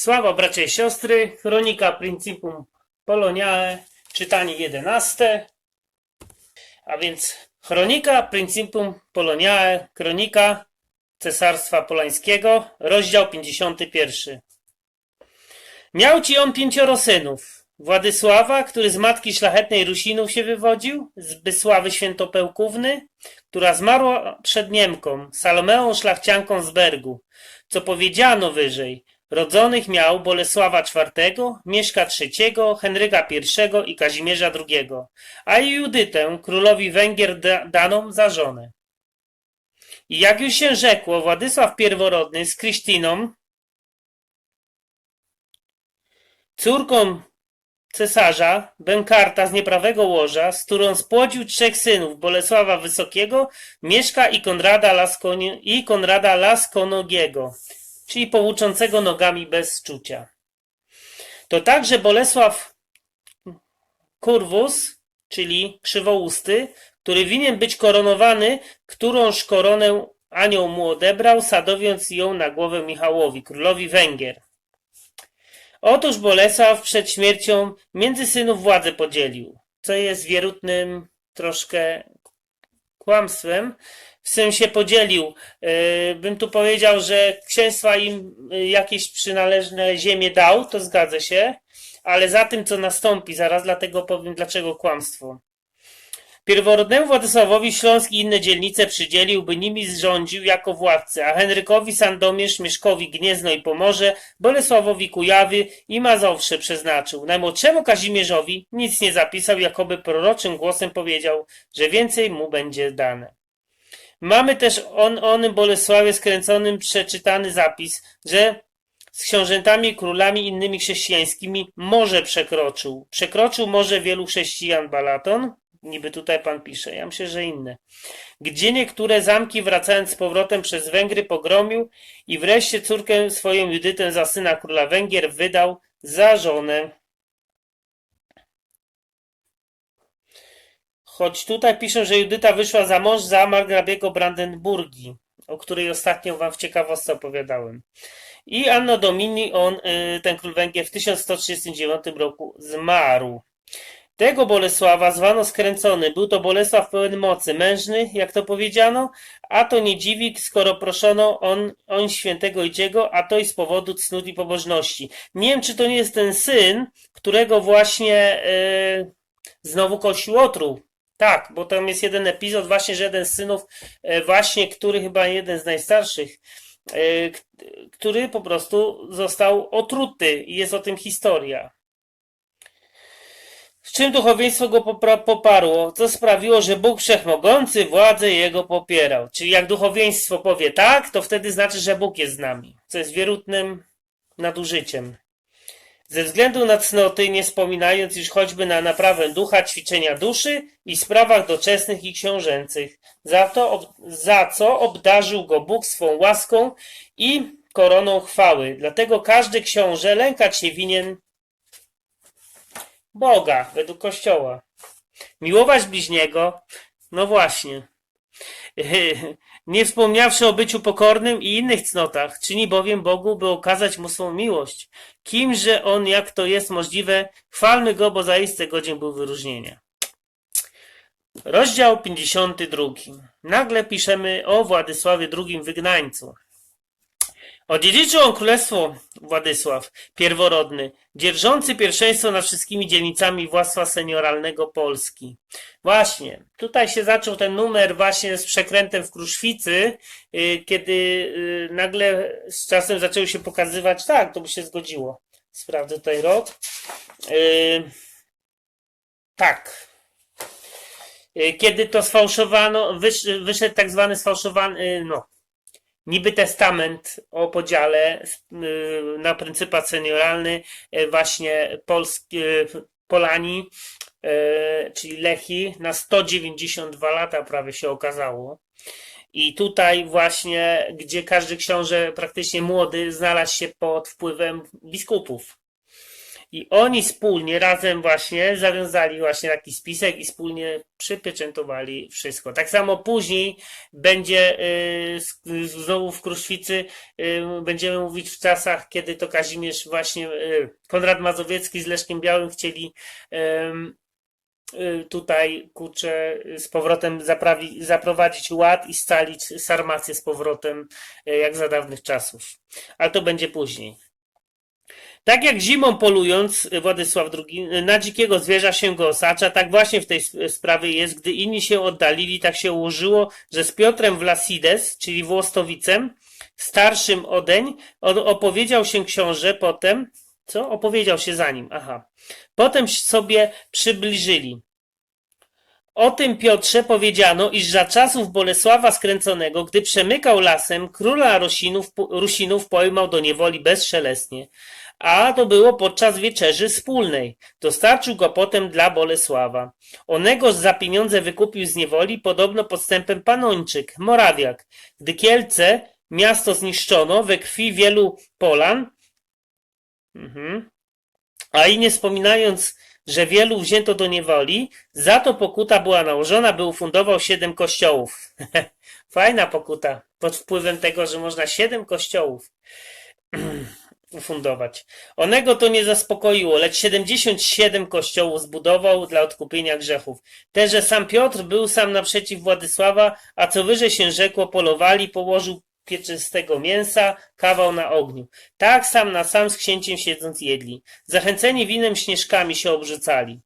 Sława bracia i siostry, Chronika Principum Poloniae, czytanie 11. A więc Chronika Principum Poloniae, Kronika Cesarstwa Polańskiego, rozdział 51. Miał ci on pięcioro synów. Władysława, który z matki szlachetnej Rusinów się wywodził, Zbysławy Świętopełkówny, która zmarła przed Niemką, Salomeą szlachcianką z Bergu, co powiedziano wyżej, rodzonych miał Bolesława IV, Mieszka III, Henryka I i Kazimierza II, a i Judytę, królowi Węgier da- daną za żonę. I jak już się rzekło, Władysław Pierworodny z Krystyną, córką cesarza, Bękarta z nieprawego łoża, z którą spłodził trzech synów, Bolesława Wysokiego, Mieszka i Konrada, Laskoni- i Konrada Laskonogiego, czyli powłóczącego nogami bez czucia. To także Bolesław Kurwus, czyli krzywousty, który winien być koronowany, którąż koronę anioł mu odebrał, sadowiąc ją na głowę Michałowi, królowi Węgier. Otóż Bolesław przed śmiercią między synów władzę podzielił, co jest wierutnym troszkę kłamstwem. W sensie podzielił. Yy, bym tu powiedział, że księstwa im yy, jakieś przynależne ziemię dał, to zgadza się, ale za tym, co nastąpi, zaraz dlatego powiem, dlaczego kłamstwo. Pierworodnemu Władysławowi Śląsk i inne dzielnice przydzielił, by nimi zrządził jako władcy, a Henrykowi Sandomierz, Mieszkowi Gniezno i Pomorze, Bolesławowi Kujawy i Mazowsze przeznaczył. Najmłodszemu Kazimierzowi nic nie zapisał, jakoby proroczym głosem powiedział, że więcej mu będzie dane. Mamy też on, on Bolesławie skręconym przeczytany zapis, że z książętami, królami innymi chrześcijańskimi morze przekroczył. Przekroczył morze wielu chrześcijan Balaton, niby tutaj pan pisze, ja myślę, że inne. Gdzie niektóre zamki wracając z powrotem przez Węgry pogromił i wreszcie córkę swoją Judytę za syna króla Węgier wydał za żonę. Choć tutaj piszę, że Judyta wyszła za mąż za margrabiego Brandenburgii, o której ostatnio wam w ciekawostce opowiadałem. I Anno Domini, on, y, ten król Węgier, w 1139 roku zmarł. Tego Bolesława zwano skręcony. Był to Bolesław pełen mocy, mężny, jak to powiedziano, a to nie dziwi, skoro proszono on, on świętego Idziego, a to i z powodu cnót i pobożności. Nie wiem, czy to nie jest ten syn, którego właśnie e, znowu Kościół otruł. Tak, bo tam jest jeden epizod, właśnie, że jeden z synów, e, właśnie, który chyba jeden z najstarszych, e, który po prostu został otruty i jest o tym historia. Z czym duchowieństwo go poparło, co sprawiło, że Bóg Wszechmogący władzę jego popierał. Czyli jak duchowieństwo powie tak, to wtedy znaczy, że Bóg jest z nami, co jest wierutnym nadużyciem. Ze względu na cnoty, nie wspominając już choćby na naprawę ducha, ćwiczenia duszy i sprawach doczesnych i książęcych, za, to, za co obdarzył go Bóg swą łaską i koroną chwały. Dlatego każdy książę lękać się winien Boga, według Kościoła. Miłować bliźniego, no właśnie. Nie wspomniawszy o byciu pokornym i innych cnotach, czyni bowiem Bogu, by okazać mu swą miłość. Kimże on, jak to jest możliwe, chwalmy go, bo zaiste godzien był wyróżnienia. Rozdział 52. Nagle piszemy o Władysławie II Wygnańcu. Odziedziczył królestwo Władysław, pierworodny, dzierżący pierwszeństwo nad wszystkimi dzielnicami władztwa senioralnego Polski. Właśnie, tutaj się zaczął ten numer właśnie z przekrętem w Kruszwicy, y, kiedy y, nagle z czasem zaczęły się pokazywać, tak, to by się zgodziło. Sprawdzę tutaj rok. Y, Tak. Kiedy to sfałszowano, wysz, wyszedł tak zwany sfałszowany, no, niby testament o podziale y, na pryncypat senioralny y, właśnie Polski, y, Polani, czyli Lechi na 192 lata prawie się okazało. I tutaj właśnie, gdzie każdy książę praktycznie młody znalazł się pod wpływem biskupów. I oni wspólnie, razem właśnie zawiązali właśnie taki spisek i wspólnie przypieczętowali wszystko. Tak samo później będzie yy, znowu w Kruszwicy yy, będziemy mówić w czasach, kiedy to Kazimierz właśnie yy, Konrad Mazowiecki z Leszkiem Białym chcieli y, tutaj kurczę z powrotem zaprawi, zaprowadzić ład i scalić sarmację z powrotem y, jak za dawnych czasów. Ale to będzie później. Tak jak zimą polując, y, Władysław II, y, na dzikiego zwierza się go osacza, tak właśnie w tej sp- sprawie jest, gdy inni się oddalili, tak się ułożyło, że z Piotrem Vlasides, czyli Włostowicem, starszym odeń, opowiedział się książę potem, co? Opowiedział się za nim, aha. Potem sobie przybliżyli. O tym Piotrze powiedziano, iż za czasów Bolesława Skręconego, gdy przemykał lasem, króla Rusinów, Rusinów pojmał do niewoli bezszelestnie. A to było podczas wieczerzy wspólnej. Dostarczył go potem dla Bolesława. Onego za pieniądze wykupił z niewoli, podobno podstępem Panończyk, Morawiak. Gdy Kielce, miasto zniszczono we krwi wielu Polan, mhm. a i nie wspominając, że wielu wzięto do niewoli, za to pokuta była nałożona, by ufundował siedem kościołów. Fajna pokuta, pod wpływem tego, że można siedem kościołów ufundować. Onego to nie zaspokoiło, lecz 77 kościołów zbudował dla odkupienia grzechów. Te, że sam Piotr był sam naprzeciw Władysława, a co wyżej się rzekło, polowali, położył pieczystego mięsa, kawał na ogniu. Tak sam na sam z księciem siedząc jedli. Zachęceni winem śnieżkami się obrzucali.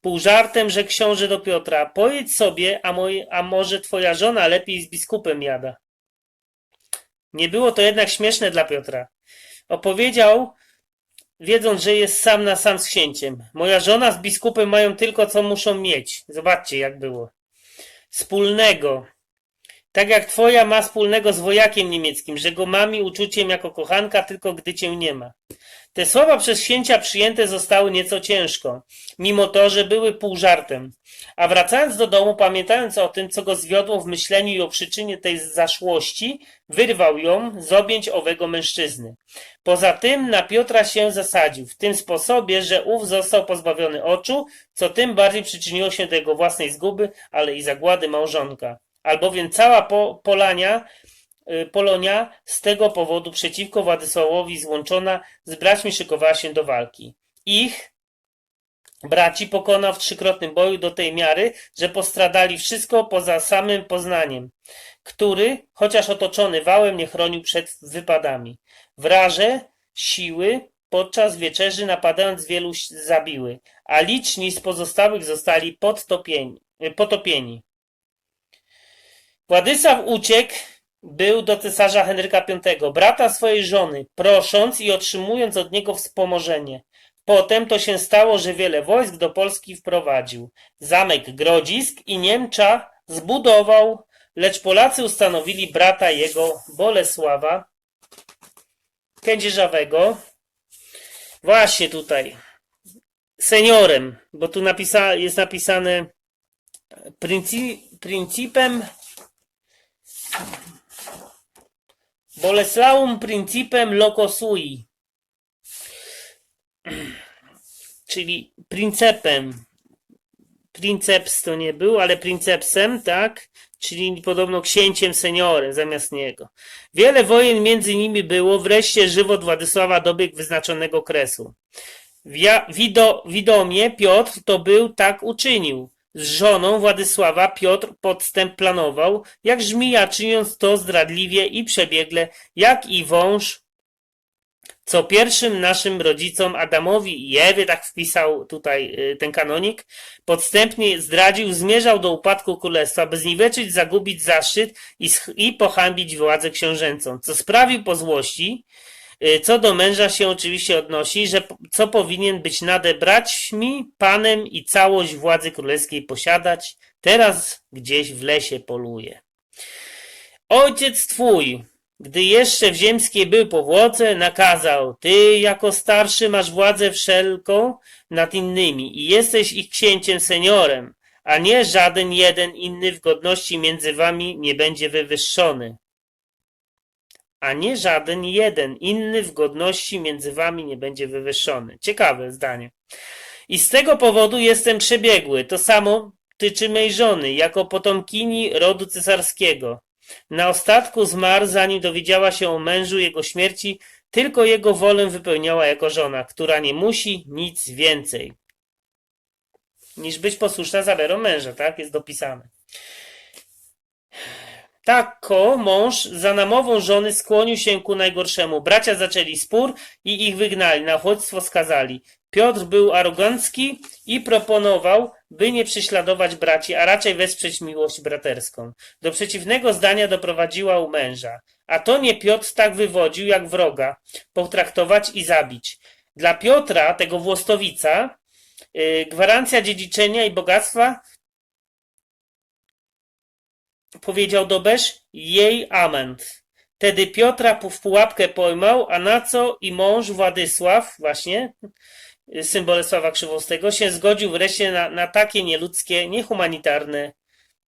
Pół żartem, że książę do Piotra, pojedź sobie, a, moj, a może twoja żona lepiej z biskupem jada. Nie było to jednak śmieszne dla Piotra. Opowiedział, wiedząc, że jest sam na sam z księciem. Moja żona z biskupem mają tylko co muszą mieć. Zobaczcie, jak było. Wspólnego. Tak jak twoja ma wspólnego z wojakiem niemieckim, że go mami uczuciem jako kochanka, tylko gdy cię nie ma. Te słowa przez księcia przyjęte zostały nieco ciężko, mimo to, że były pół żartem. A wracając do domu, pamiętając o tym, co go zwiodło w myśleniu i o przyczynie tej zaszłości, wyrwał ją z objęć owego mężczyzny. Poza tym na Piotra się zasadził, w tym sposobie, że ów został pozbawiony oczu, co tym bardziej przyczyniło się do jego własnej zguby, ale i zagłady małżonka. Albowiem cała po, Polania, y, Polonia z tego powodu przeciwko Władysławowi złączona z braćmi szykowała się do walki. Ich braci pokonał w trzykrotnym boju do tej miary, że postradali wszystko poza samym Poznaniem, który, chociaż otoczony wałem, nie chronił przed wypadami. Wraże siły podczas wieczerzy napadając wielu zabiły, a liczni z pozostałych zostali podtopieni, potopieni. Władysław uciekł był do cesarza Henryka V, brata swojej żony, prosząc i otrzymując od niego wspomożenie. Potem to się stało, że wiele wojsk do Polski wprowadził. Zamek Grodzisk i Niemcza zbudował, lecz Polacy ustanowili brata jego Bolesława Kędzierzawego. Właśnie tutaj. Seniorem, bo tu napisa jest napisane princi principem Boleslaum principem locosui. Czyli princepem. Princeps to nie był, ale princepsem, tak? Czyli podobno księciem seniorem zamiast niego. Wiele wojen między nimi było, wreszcie żywot Władysława dobiegł wyznaczonego kresu. Wido widomie Piotr to był, tak uczynił. Z żoną Władysława Piotr podstęp planował, jak żmija, czyniąc to zdradliwie i przebiegle, jak i wąż, co pierwszym naszym rodzicom Adamowi i Ewie, tak wpisał tutaj y, ten kanonik, podstępnie zdradził, zmierzał do upadku królestwa, by zniweczyć, zagubić zaszczyt i, i pohańbić władzę książęcą, co sprawił po złości, co do męża się oczywiście odnosi, że co powinien być nade braćmi, panem i całość władzy królewskiej posiadać, teraz gdzieś w lesie poluje. Ojciec twój, gdy jeszcze w ziemskiej był powłoce, nakazał, ty jako starszy masz władzę wszelką nad innymi i jesteś ich księciem seniorem, a nie żaden jeden inny w godności między wami nie będzie wywyższony. A nie żaden jeden inny w godności między wami nie będzie wywyższony. Ciekawe zdanie. I z tego powodu jestem przebiegły. To samo tyczy mej żony, jako potomkini rodu cesarskiego. Na ostatku zmarł, zanim dowiedziała się o mężu jego śmierci, tylko jego wolę wypełniała jako żona, która nie musi nic więcej niż być posłuszna za werą męża, tak? Jest dopisane. Tako mąż za namową żony skłonił się ku najgorszemu. Bracia zaczęli spór i ich wygnali, na uchodźstwo skazali. Piotr był arogancki i proponował, by nie prześladować braci, a raczej wesprzeć miłość braterską. Do przeciwnego zdania doprowadziła u męża. A to nie Piotr tak wywodził, jak wroga, potraktować i zabić. Dla Piotra, tego Włostowica, yy, gwarancja dziedziczenia i bogactwa powiedział Dobesz, jej ament. Tedy Piotra w pułapkę pojmał, a na co i mąż Władysław, właśnie, syn Bolesława Krzywostego, się zgodził wreszcie na, na takie nieludzkie, niehumanitarne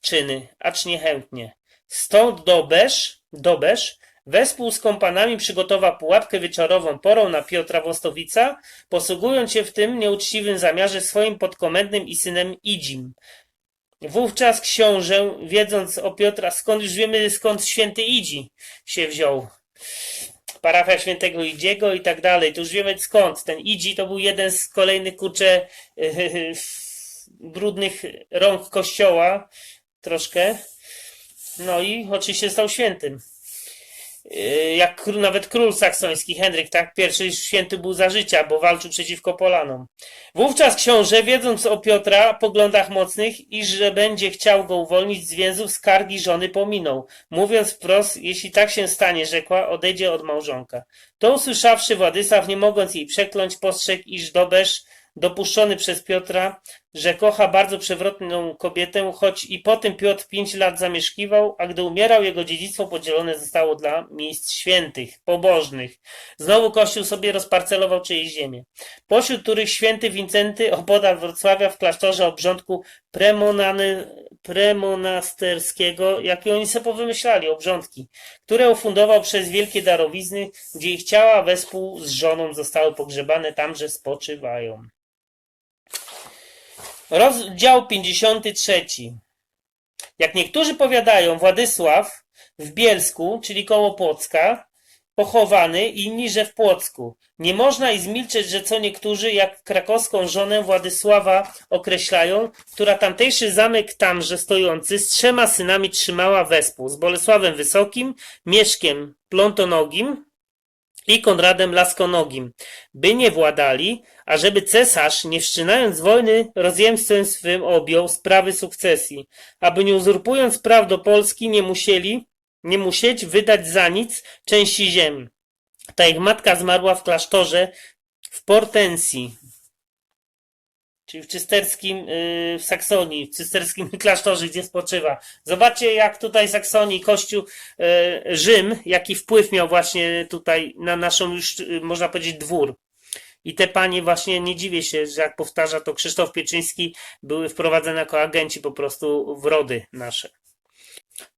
czyny, acz niechętnie. Stąd Dobesz, Dobesz wespół z kompanami przygotował pułapkę wieczorową porą na Piotra Wostowica, posługując się w tym nieuczciwym zamiarze swoim podkomendnym i synem Idzim, Wówczas książę, wiedząc o Piotra, skąd już wiemy, skąd święty Idzi się wziął. Parafia świętego Idziego i tak dalej. To już wiemy skąd. Ten Idzi to był jeden z kolejnych kurcze yy, brudnych rąk kościoła. Troszkę. No i oczywiście stał świętym. Yy, jak nawet król saksoński, Henryk, tak, pierwszy święty był za życia, bo walczył przeciwko Polanom. Wówczas książę, wiedząc o Piotra poglądach mocnych i że będzie chciał go uwolnić z więzów, skargi żony pominął, mówiąc wprost, jeśli tak się stanie, rzekła, odejdzie od małżonka. To usłyszawszy Władysław, nie mogąc jej przekląć, postrzegł, iż Dobesz dopuszczony przez Piotra, że kocha bardzo przewrotną kobietę, choć i po tym Piotr pięć lat zamieszkiwał, a gdy umierał, jego dziedzictwo podzielone zostało dla miejsc świętych, pobożnych. Znowu Kościół sobie rozparcelował czyjeś ziemię. Pośród których święty Wincenty opodal Wrocławia w klasztorze obrządku premonany, premonasterskiego, jakie oni sobie powymyślali, obrządki, które ufundował przez wielkie darowizny, gdzie ich ciała wespół z żoną zostały pogrzebane tam, że spoczywają. Rozdział 53. Jak niektórzy powiadają, Władysław w Bielsku, czyli koło Płocka, pochowany, inni, że w Płocku. Nie można i zmilczeć, że co niektórzy, jak krakowską żonę Władysława określają, która tamtejszy zamek tamże stojący z trzema synami trzymała wespół, z Bolesławem Wysokim, Mieszkiem Plątonogim, i Konradem Laskonogim, by nie władali, ażeby cesarz, nie wszczynając wojny, rozjemstwem swym objął sprawy sukcesji, aby nie uzurpując praw do Polski nie musieli, nie musieć wydać za nic części ziemi. Ta ich matka zmarła w klasztorze w Portensji, czyli w cysterskim, yy, w Saksonii, w cysterskim klasztorze, gdzie spoczywa. Zobaczcie, jak tutaj Saksonii, Kościół, yy, Rzym, jaki wpływ miał właśnie tutaj na naszą już, yy, można powiedzieć, dwór. I te panie właśnie, nie dziwię się, że jak powtarza to Krzysztof Pieczyński, były wprowadzone jako agenci po prostu w rody nasze.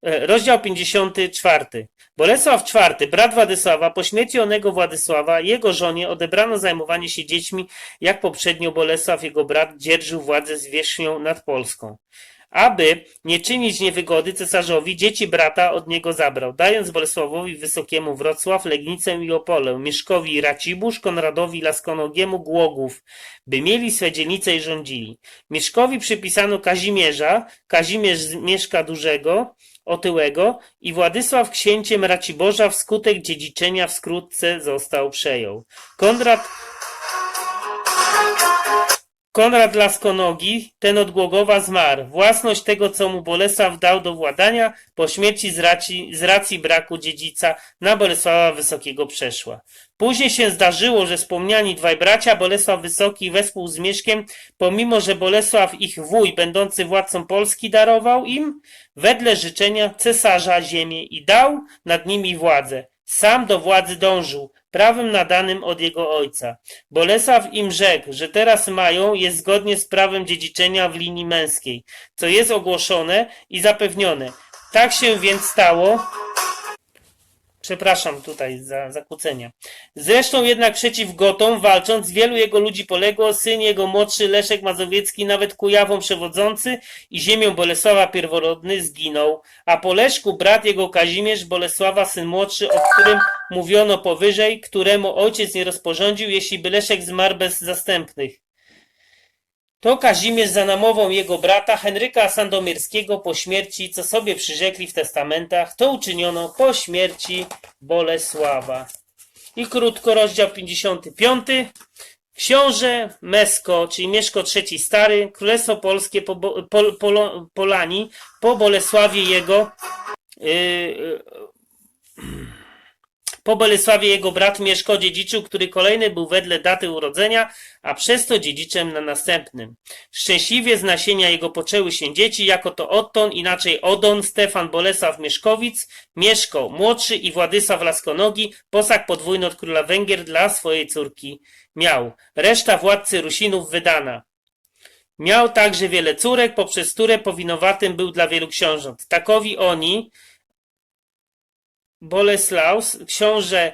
E, Rozdział 54. Bolesław IV, brat Władysława, po śmierci onego Władysława, jego żonie odebrano zajmowanie się dziećmi, jak poprzednio Bolesław, jego brat, dzierżył władzę zwierzchnią nad Polską. Aby nie czynić niewygody cesarzowi, dzieci brata od niego zabrał, dając Bolesławowi Wysokiemu Wrocław, Legnicę i Opolę, Mieszkowi Racibórz, Konradowi Laskonogiemu Głogów, by mieli swe dzielnice i rządzili. Mieszkowi przypisano Kazimierza, Kazimierz Mieszka Dużego, otyłego i Władysław księciem Raciborza wskutek dziedziczenia wkrótce został przejął. Konrad Konrad Laskonogi, ten od Głogowa zmarł. Własność tego, co mu Bolesław dał do władania, po śmierci z racji, z racji braku dziedzica na Bolesława Wysokiego przeszła. Później się zdarzyło, że wspomniani dwaj bracia, Bolesław Wysoki wespół z Mieszkiem, pomimo, że Bolesław ich wuj, będący władcą Polski, darował im, wedle życzenia cesarza ziemię i dał nad nimi władzę. Sam do władzy dążył, prawem nadanym od jego ojca. Bolesław im rzekł, że teraz mają jest zgodnie z prawem dziedziczenia w linii męskiej, co jest ogłoszone i zapewnione. Tak się więc stało Przepraszam tutaj za zakłócenia. Zresztą jednak przeciw Gotom walcząc, wielu jego ludzi poległo, syn jego młodszy Leszek Mazowiecki, nawet Kujawą przewodzący i ziemią Bolesława pierworodny zginął, a po Leszku brat jego Kazimierz Bolesława, syn młodszy, o którym mówiono powyżej, któremu ojciec nie rozporządził, jeśli by Leszek zmarł bez zastępnych. To Kazimierz za namową jego brata Henryka Sandomierskiego po śmierci, co sobie przyrzekli w testamentach, to uczyniono po śmierci Bolesława. I krótko rozdział 55. Książę Mesko, czyli Mieszko III Stary, Królestwo Polskie po Polani po Bolesławie jego yy, yy, po Bolesławie jego brat Mieszko dziedziczył, który kolejny był wedle daty urodzenia, a przez to dziedziczem na następnym. Szczęśliwie z nasienia jego poczęły się dzieci, jako to Otton, inaczej Odon, Stefan Bolesław Mieszkowic, Mieszko młodszy i Władysław Laskonogi, posag podwójny od króla Węgier dla swojej córki miał. Reszta władcy Rusinów wydana. Miał także wiele córek, poprzez które powinowatym był dla wielu książąt. Takowi oni, Boleslaus, książę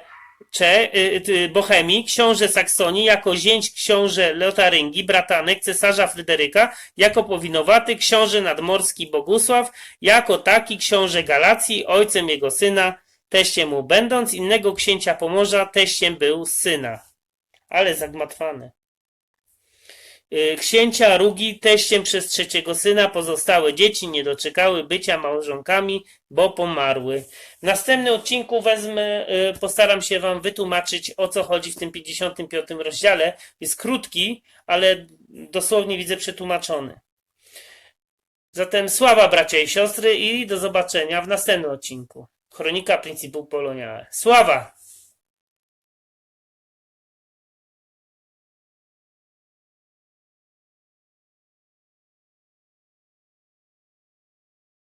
Cze, y, y, Bohemii, książę Saksonii, jako zięć książę Lotaryngii, bratanek cesarza Fryderyka, jako powinowaty książę nadmorski Bogusław, jako taki książę Galacji, ojcem jego syna, teściem mu będąc, innego księcia Pomorza, teściem był syna. Ale zagmatwane. Y, Księcia Rugi teściem przez trzeciego syna, pozostałe dzieci nie doczekały bycia małżonkami, bo pomarły. W następnym odcinku wezmę, y, postaram się Wam wytłumaczyć, o co chodzi w tym 55 rozdziale. Jest krótki, ale dosłownie widzę przetłumaczony. Zatem sława bracia i siostry i do zobaczenia w następnym odcinku. Chronika Principum Poloniae. Sława!